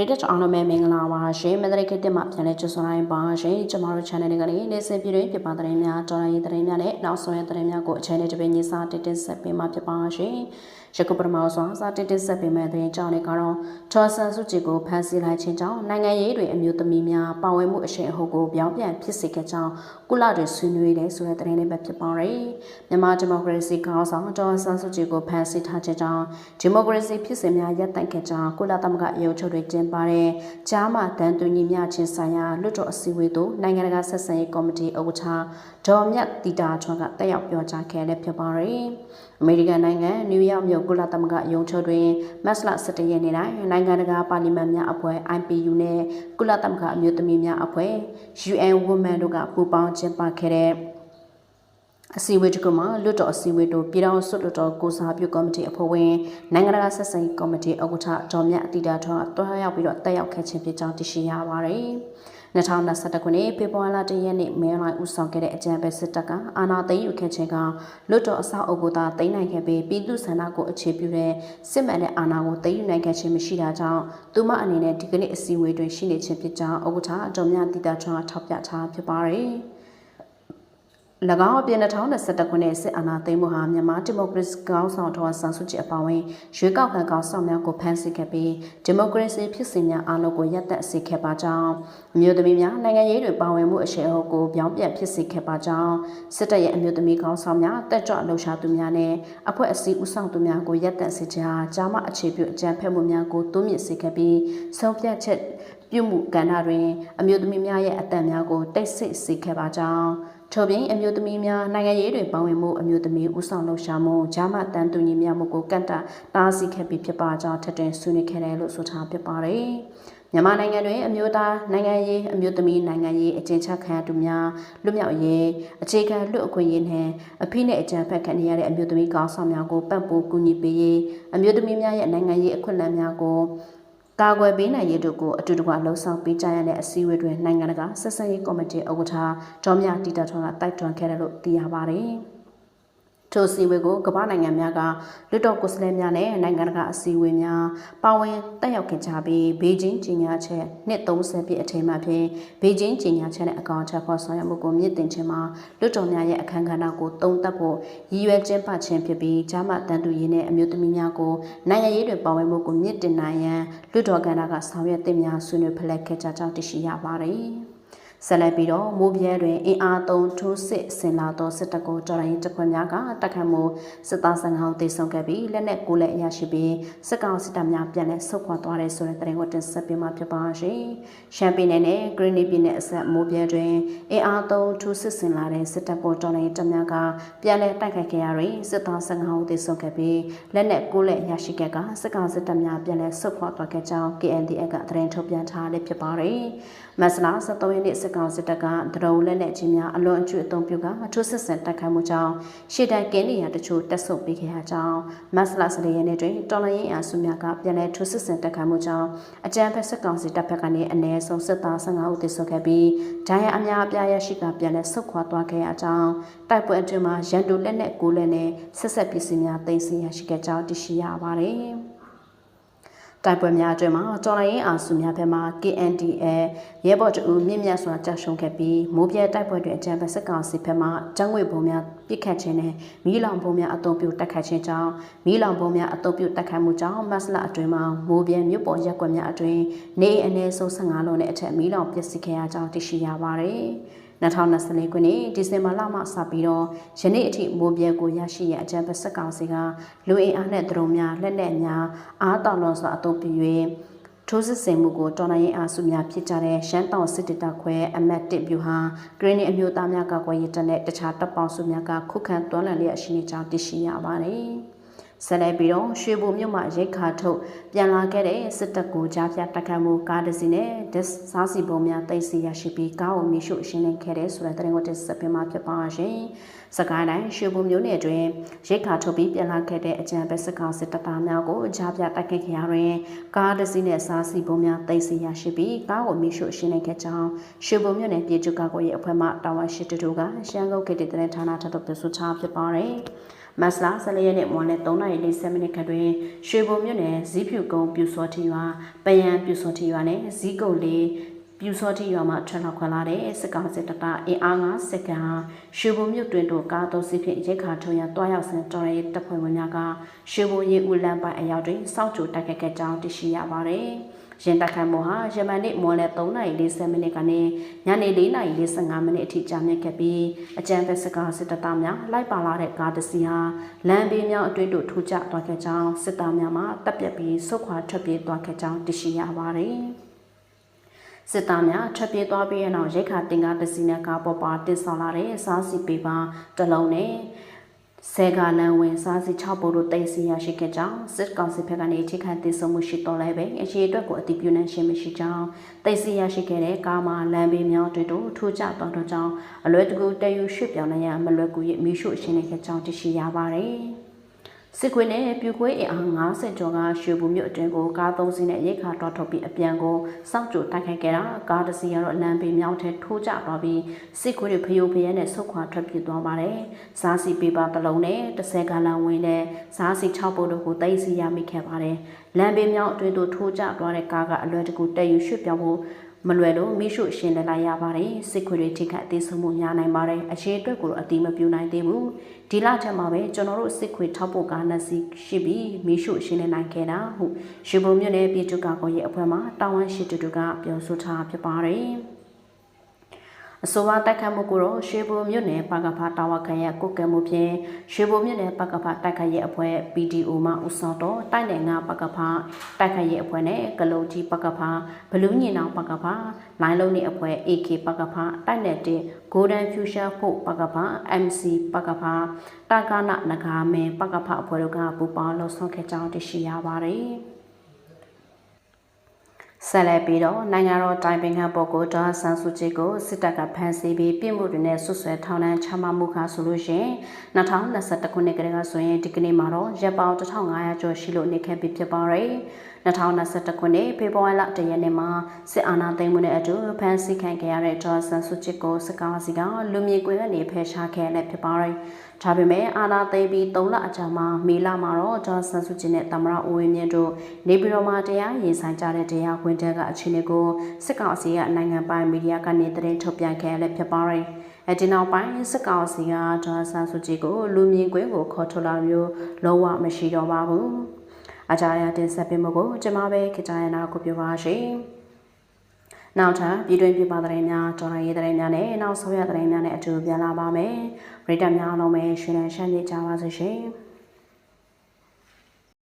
ရေတက်အောင်လုံးပဲမင်္ဂလာပါရှင်မန္တလေးခေတ်မှာပြန်လဲကြိုဆိုလိုက်ပါရှင်ကျမတို့ channel လေးကနေနေ့စဉ်ပြည်တွင်းပြပသတင်းများတော်ရည်သတင်းများနဲ့နောက်ဆုံးရသတင်းများကိုအချိန်နဲ့တပင်းညီစာတက်တက်ဆက်ပေးမှာဖြစ်ပါရှင်ရကုပရမောစွာစာတက်တက်ဆက်ပေးမဲ့သတင်းကြောင့်လည်းကတော့ထော်ဆန်စုကြည်ကိုဖမ်းဆီးလိုက်ခြင်းကြောင့်နိုင်ငံရေးတွေအမျိုးသမီးများပါဝင်မှုအရှိန်အဟုန်ကိုပြောင်းပြန်ဖြစ်စေခဲ့ကြောင်းကုလတွေဆွေးနွေးတယ်ဆိုတဲ့သတင်းလေးပဲဖြစ်ပါရယ်မြန်မာဒီမိုကရေစီခေါင်းဆောင်ထော်ဆန်စုကြည်ကိုဖမ်းဆီးထားခြင်းကြောင့်ဒီမိုကရေစီဖြစ်စဉ်များရပ်တန့်ခဲ့ကြောင်းကုလသမဂ္ဂရုံးချုပ်တွေကျင်းပတဲ့ကြားမှတန်တူညီမျှခြင်းဆိုင်ရာလွတ်တော်အစည်းအဝေးသို့နိုင်ငံတကာဆက်ဆံရေးကော်မတီဥက္ကဋ္ဌဒေါ်မြတ်တီတာချွန်ကတက်ရောက်ပြောကြားခဲ့လည်းဖြစ်ပါရယ်အမေရိကန်နိုင်ငံနယူးယောက်မြို့ကုလသမဂ္ဂရုံးချုပ်တွင်မတ်လ17ရက်နေ့တိုင်းနိုင်ငံတကာပါလီမန်များအဖွဲ့ IPU နဲ့ကုလသမဂ္ဂအမျိုးသမီးများအဖွဲ့ UN Women တို့ကပူးပေါင်းကျင်းပခဲ့တဲ့အစည်းအဝေးတစ်ခုမှာလွတ်တော်အစည်းအဝေးတို့ပြည်ထောင်စုလွတ်တော်ကိုစားပြုကော်မတီအဖွဲ့ဝင်နိုင်ငံတကာဆက်ဆံရေးကော်မတီဥက္ကဋ္ဌဒေါ်မြတ်အတီတာထွန်းကတွားရောက်ပြီးတော့တက်ရောက်ခဲ့ခြင်းဖြစ်ကြောင်းသိရှိရပါတယ်။ 2021ခုနှစ်ဖေဖော်ဝါရီလ1ရက်နေ့မဲလိုက်ဦးဆောင်ခဲ့တဲ့အကြံပေးစစ်တပ်ကအာဏာသိမ်းယူခဲ့ခြင်းကလွတ်တော်အဆောက်အုပ်ကိုသာသိမ်းနိုင်ခဲ့ပြီးပြည်သူ့ဆန္ဒကိုအခြေပြုတဲ့စစ်မှန်တဲ့အာဏာကိုသိမ်းယူနိုင်ခဲ့ခြင်းမရှိတာကြောင့်သူမအနေနဲ့ဒီကနေ့အစည်းအဝေးတွင်ရှိနေခြင်းဖြစ်ကြောင်းဥက္ကဋ္ဌအတော်များတည်တာထွန်းကထောက်ပြထားဖြစ်ပါတယ်။၎ င်းအပြင်2021ခုနှစ်စစ်အာဏာသိမ်းမှုဟာမြန်မာဒီမိုကရေစီကောင်းဆောင်တော်ဆန်စုကြည်အပါအဝင်ရွေးကောက်ခံကောင်းဆောင်များကိုဖမ်းဆီးခဲ့ပြီးဒီမိုကရေစီဖြစ်စဉ်များအားလုံးကိုရပ်တန့်စေခဲ့ပါကြောင်းအမျိုးသမီးများနိုင်ငံရေးတွေပါဝင်မှုအရှိန်အဟုန်ကိုပြောင်းပြန်ဖြစ်စေခဲ့ပါကြောင်းစစ်တပ်ရဲ့အမျိုးသမီးကောင်းဆောင်များတက်ကြွလှုပ်ရှားသူများနဲ့အဖွဲ့အစည်းဦးဆောင်သူများကိုရပ်တန့်စေခြင်းဟာကြားမအခြေပြုအကြံဖက်မှုများကိုတိုးမြင့်စေခဲ့ပြီးဆုံးဖြတ်ချက်ပြုမှုကဏ္ဍတွင်အမျိုးသမီးများရဲ့အသက်များကိုတိတ်ဆိတ်စေခဲ့ပါကြောင်း ထို့ပြင်အမျိုးသမီးများနိုင်ငံရေးတွင်ပါဝင်မှုအမျိုးသမီးဦးဆောင်လှုပ်ရှားမှုဂျာမတန်တူညီမျှမှုကိုကန့်တာတားဆီးခဲ့ပြီးဖြစ်ပါကြောင်းထပ်တင်ဆွေးနွေးခဲ့တယ်လို့ဆိုထားဖြစ်ပါတယ်။မြန်မာနိုင်ငံတွင်အမျိုးသားနိုင်ငံရေးအမျိုးသမီးနိုင်ငံရေးအကျဉ်းချခံသူများလွတ်မြောက်ရေးအခြေခံလွတ်အခွင့်အရေးနဲ့အဖိနဲ့အကြံဖက်ခံနေရတဲ့အမျိုးသမီးကောင်းဆောင်များကိုပံ့ပိုးကူညီပေးရေးအမျိုးသမီးများရဲ့နိုင်ငံရေးအခွင့်အလမ်းများကို ကာကွယ်ပေးနိုင်ရေးတို့ကိုအတူတကွလှုံ့ဆော်ပေးကြရတဲ့အစည်းအဝေးတွင်နိုင်ငံတကာဆက်ဆံရေးကော်မတီဥက္ကဋ္ဌဒေါ်မြတီတာထွန်းကတိုက်တွန်းခဲ့တယ်လို့သိရပါတယ်။ ထိုစီဝေကိုကမ္ဘာနိုင်ငံများကလွတ်တော်ကိုယ်စားလှယ်များနဲ့နိုင်ငံတကာအစည်းအဝေးများပါဝင်တက်ရောက်ခဲ့ကြပြီးဘေကျင်းကြီးညာချက်နှစ်30ပြည့်အထိမ်းအမှဖြင့်ဘေကျင်းကြီးညာချက်နဲ့အကောင့်ချက်ဖော်ဆောင်ရမှုကိုမြင့်တင်ခြင်းမှာလွတ်တော်များရဲ့အခမ်းကဏ္ဍကိုတုံ့တက်ဖို့ရည်ရွယ်ကျင်းပခြင်းဖြစ်ပြီးဂျာမတန်တူရေးနဲ့အမျိုးသမီးများကိုနိုင်ငံရေးတွေပါဝင်မှုကိုမြင့်တင်နိုင်ရန်လွတ်တော်ကဏ္ဍကဆောင်ရွက်တင်များဆွေးနွေးဖလှယ်ခဲ့ကြကြောင်းသိရှိရပါတယ်။ ဆက်လက်ပြီးတော့မိုးပြဲတွင်အင်အားသုံးထိုးစစ်ဆင်လာသောစစ်တပ်ကိုတော်လိုင်းတပ်ဖွဲ့များကတိုက်ခတ်မှုစစ်သား15ဦးသေဆုံးခဲ့ပြီးလက်နက်ကိုလည်းအရရှိပြီးစစ်ကောင်စစ်တပ်များပြန်လည်ဆုတ်ခွာသွားတယ်ဆိုတဲ့သတင်းကိုတင်ဆက်ပေးမှာဖြစ်ပါရှင်။ရှမ်းပြည်နယ်နဲ့ဂရင်းနီပြည်နယ်အဆက်မိုးပြဲတွင်အင်အားသုံးထိုးစစ်ဆင်လာတဲ့စစ်တပ်ကိုတော်လိုင်းတပ်များကပြန်လည်တိုက်ခတ်ခဲ့ရပြီးစစ်သား15ဦးသေဆုံးခဲ့ပြီးလက်နက်ကိုလည်းအရရှိခဲ့ကစစ်ကောင်စစ်တပ်များပြန်လည်ဆုတ်ခွာသွားခဲ့ကြောင်း KNDF ကသတင်းထုတ်ပြန်ထားလည်းဖြစ်ပါတယ်။မတ်လ23ရက်နေ့စစ်ကောင်စစ်တပ်ကဒရုန်းလက်နက်ကြီးများအလွန်အကျွအုံပြုကအထူးစစ်ဆင်တိုက်ခိုက်မှုကြောင့်ရှေ့တန်းကင်းနေရတချို့တက်ဆုပ်ပေးခဲ့ရကြောင်းမတ်လ14ရက်နေ့တွင်တော်လိုင်းရင်အားစုများကပြန်လည်ထူးစစ်ဆင်တိုက်ခိုက်မှုကြောင့်အကြမ်းဖက်စစ်ကောင်စစ်တပ်ဘက်ကနေအ ਨੇ ဆုံးစစ်သား15ဦးသေဆုံးခဲ့ပြီးဒဏ်ရာအများအပြားရရှိကပြန်လည်ဆုတ်ခွာသွားခဲ့ရကြောင်းတိုက်ပွဲအတွင်းမှာရန်တူလက်နက်ကိုလက်နဲ့ဆက်ဆက်ပစ္စည်းများတင်စီရရှိခဲ့ကြောင်းသိရှိရပါတယ်။ တိုက်ပွဲများအတွင်းမှာတော်လိုင်းရင်အာစုများဘက်မှ KNDA ရဲဘော်တူမြင့်မြတ်စွာကြာရှုံးခဲ့ပြီးမိုးပြဲတိုက်ပွဲတွင်အကြံဖက်စစ်ကောင်စီဘက်မှចောင်းငွေဘုံများပစ်ခတ်ခြင်းနဲ့မီးလောင်ဘုံများအုံပြုတိုက်ခတ်ခြင်းကြောင့်မီးလောင်ဘုံများအုံပြုတိုက်ခတ်မှုကြောင့်မတ်လအတွင်းမှာမိုးပြဲမြို့ပေါ်ရက်ကွက်များအတွင်းနေအနည်းဆုံး15လုံးနဲ့အထက်မီးလောင်ပျက်စီးခဲ့ရကြောင်းသိရှိရပါတယ်။ 2024ခုနှစ်ဒီဇင်ဘာလမှစပြီးတော့ယနေ့အထိမိုးပြဲကိုရရှိရအကြံဖက်စက်ကောင်စီကလူအင်အားနဲ့ဒရုန်းများလက်နက်များအားတောင်လွန်စွာအသုံးပြု၍ထိုးစစ်ဆင်မှုကိုတော်နိုင်ရင်အားစုများဖြစ်ကြတဲ့ရှမ်းတောင်စစ်တပ်ခွဲအမတ်တစ်ဗျူဟာဂရင်းနီအမျိုးသားများကကွယ်ရတဲ့တခြားတပ်ပေါင်းစုများကခုခံတွန်းလှန်လျက်ရှိနေကြောင်းသိရှိရပါတယ်။ ဆက်လက်ပြီးတော့ရွှေဘုံမြို့မှာရိတ်ခါထုတ်ပြန်လာခဲ့တဲ့စစ်တပ်ကိုကြားပြတက်ခတ်မှုကားတစ်စီးနဲ့ဒက်စားစီပုံများတိတ်စီရရှိပြီးကားကိုမြေရှို့ရှင်းလင်းခဲ့တဲ့ဆိုတဲ့သတင်းကိုတင်ဆက်ပေးမှာဖြစ်ပါရှင်။စကိုင်းတိုင်းရွှေဘုံမြို့နယ်တွင်ရိတ်ခါထုတ်ပြီးပြန်လာခဲ့တဲ့အကြံပဲစစ်ကောင်စစ်တပ်သားများကိုကြားပြတက်ခဲ့ကြရတွင်ကားတစ်စီးနဲ့စားစီပုံများတိတ်စီရရှိပြီးကားကိုမြေရှို့ရှင်းလင်းခဲ့ကြောင်းရွှေဘုံမြို့နယ်ပြည်သူ့ကာကွယ်ရေးအဖွဲ့မှတာဝန်ရှိသူတို့ကရှမ်းကုတ်ခေတ်တတဲ့ဌာနထပ်သို့ပြဆိုချဖြစ်ပါတယ်။ မတ်လ14ရက်နေ့မွန်လယ်3:40မိနစ်ခန့်တွင်ရွှေဘုံမြို့နယ်ဇီးဖြူကုန်းပြူစောတီရွာပယံပြူစောတီရွာနဲ့ဇီးကုတ်လေး ပြူစောတိရွာမှာထွက်လောက်ခွန်လာတဲ့စစ်ကောင်စစ်တပ်အင်အား9စက္ကန့်ဟာရွှေဘုံမြို့တွင်တို့ကားသုံးစီးဖြင့်ရိတ်ခါထုံရတွားရောက်စဉ်တော်ရဲတပ်ဖွဲ့ဝင်များကရွှေဘုံရေးဦးလမ်းပိုင်းအရောက်တွင်စောင့်ကြိုတိုက်ခတ်ခဲ့ကြောင်းသိရှိရပါတယ်။ရင်တက်ခိုင်မှုဟာယမန်နေ့မွန်လယ်3:40မိနစ်ကနေညနေ4:45မိနစ်အထိကြာမြင့်ခဲ့ပြီးအကြံဖက်စကားစစ်တပ်သားများလိုက်ပါလာတဲ့ကားတစ်စီးဟာလမ်းဘေးများအတွင်းတို့ထူကျသွားခဲ့ကြောင်းစစ်သားများမှတပ်ပြက်ပြီးဆုတ်ခွာထွက်ပြေးသွားခဲ့ကြောင်းသိရှိရပါတယ်။ စစ်သားများထွက်ပြေးသွားပြီးတဲ့နောက်ရိတ်ခါတင်ကားတစ်စီးနဲ့ကားပေါ်ပါတင်ဆောင်လာတဲ့စားစီပေပါတစ်လုံးနဲ့ဆဲကလန်ဝင်စားစီ6ပို့တို့တိတ်စီရရှိခဲ့ကြောင်းစစ်ကောင်စီဘက်ကနေထိခိုက်ဒေဆုံးမှုရှိတော်လဲပဲအရေးအတွက်ကိုအတိပြုနေရှင်းမရှိကြောင်းတိတ်စီရရှိခဲ့တဲ့ကားမှာလမ်းဘေးမြောင်းတွေတို့ထိုးကျသွားတော့ကြောင်းအလွယ်တကူတည်ယူရွှေ့ပြောင်းနိုင်ရမလွယ်ကူရဲ့မိရှုရှင်းနေခဲ့ကြောင်းသိရှိရပါတယ် စစ်ခွေနဲ့ပြူခွေးအင်အား90ကျော်ကရွှေဘူမြို့အတွင်းကိုကားသုံးစီးနဲ့ရိတ်ခါတော်ထုတ်ပြီးအပြန်ကိုစောင့်ကြိုတိုက်ခိုက်ခဲ့တာကားတစ်စီးကတော့လမ်းဘေးမြောင်းထဲထိုးကျသွားပြီးစစ်ခွေးတွေဖျို့ဖျဲနဲ့ဆုတ်ခွာထွက်ပြေးသွားပါတယ်။စားစီပေပါတစ်လုံးနဲ့30ကလန်ဝင်နဲ့စားစီ6ပုတ်တို့ကိုတိတ်စီရမိခဲ့ပါတယ်။လမ်းဘေးမြောင်းအတွင်းသို့ထိုးကျသွားတဲ့ကားကအလွယ်တကူတက်ယူရွှေ့ပြောင်းဖို့ မလွယ်လို့မိရှုရှင်းလလိုက်ရပါတယ်စစ်ခွေတွေထိခတ်အသေးဆုံးမှုများနိုင်ပါတယ်အရှိအတွက်ကိုအတိမပြူနိုင်သေးဘူးဒီလထက်မှာပဲကျွန်တော်တို့စစ်ခွေထောက်ဖို့ကားနှစ်စီးရှိပြီးမိရှုရှင်းလနိုင်ခဲ့တာဟုရှုံဘုံမြို့နယ်ပြည်သူ့ကာကွယ်ရေးအဖွဲ့မှတာဝန်ရှိသူတို့ကပြောဆိုထားဖြစ်ပါတယ် အဆိုပါတိုက်ခတ်မှုကိုတော့ရွှေဘိုမြို့နယ်ပကဖတာဝခံရဲ့ကုတ်ကဲမှုဖြင့်ရွှေဘိုမြို့နယ်ပကဖတိုက်ခတ်ရဲ့အဖွဲ့ PDO မှဦးဆောင်တော့တိုက်နယ်ငါပကဖတိုက်ခတ်ရဲ့အဖွဲ့နဲ့ကလုံကြီးပကဖဘလူးညင်အောင်ပကဖလိုင်းလုံးနေအဖွဲ့ AK ပကဖတိုက်နယ်တင် Golden Future ဖို့ပကဖ MC ပကဖတာကနာနဂါမင်းပကဖအဖွဲ့တို့ကပူပေါင်းလှုပ်ဆောင်ခဲ့ကြောင်းသိရှိရပါတယ်။ ဆက်လက်ပြီးတော့နိုင်ငံတော်တိုင်ပင်ခံပုဂ္ဂိုလ်ဒေါ်ဆန်းစုကြည်ကိုစစ်တပ်ကဖမ်းဆီးပြီးပြည်မှုတွေနဲ့ဆွဆွဲထောင်ဒဏ်ချမှတ်မှုခါဆိုလို့ရှိရင်2021ခုနှစ်ကတည်းကဆိုရင်ဒီကနေ့မှာတော့ရက်ပေါင်း1500ကျော်ရှိလို့နေခဲ့ပြီဖြစ်ပါတယ်2021ခုနှစ်ဖေဖော်ဝါရီလ1ရက်နေ့မှာစစ်အာဏာသိမ်းမှုနဲ့အတူဖမ်းဆီးခံခဲ့ရတဲ့ဒေါ်ဆန်းစုကြည်ကိုစစ်ကောင်စီကလူမျိုးကွင်းကနေဖယ်ရှားခဲ့ရတဲ့ဖြစ်ပါတယ် ဒါပေမဲ့အာနာသိပြီး3လအကြာမှာမေလမှာတော့ဂျွန်ဆန်စုကြည်နဲ့တမရအိုဝင်းမြင့်တို့နေပြည်တော်မှာတရားရင်ဆိုင်ကြတဲ့တရားခွင်တဲ့ကအခြေအနေကိုစစ်ကောင်စီကနိုင်ငံပိုင်မီဒီယာကနေသတင်းထုတ်ပြန်ခဲ့လည်းဖြစ်ပါတယ်။အဲဒီနောက်ပိုင်းစစ်ကောင်စီကဂျွန်ဆန်စုကြည်ကိုလူမြင်ကွင်းကိုခေါ်ထုတ်လာမျိုးလုံးဝမရှိတော့ပါဘူး။အကြရတင်ဆက်ပေးမှုကိုကျွန်မပဲခကြရနာကိုပြောပါရှင်။ နောက်ထပ်ပြည်တွင်းပြည်ပသတင်းများဒေါ်လာရေးသတင်းများနဲ့နောက်ဆုံးရသတင်းများနဲ့အတူပြန်လာပါမယ်။ပရိသတ်များအားလုံးပဲရှင်လန်းရှမ်းမြေကြပါစေရှင်။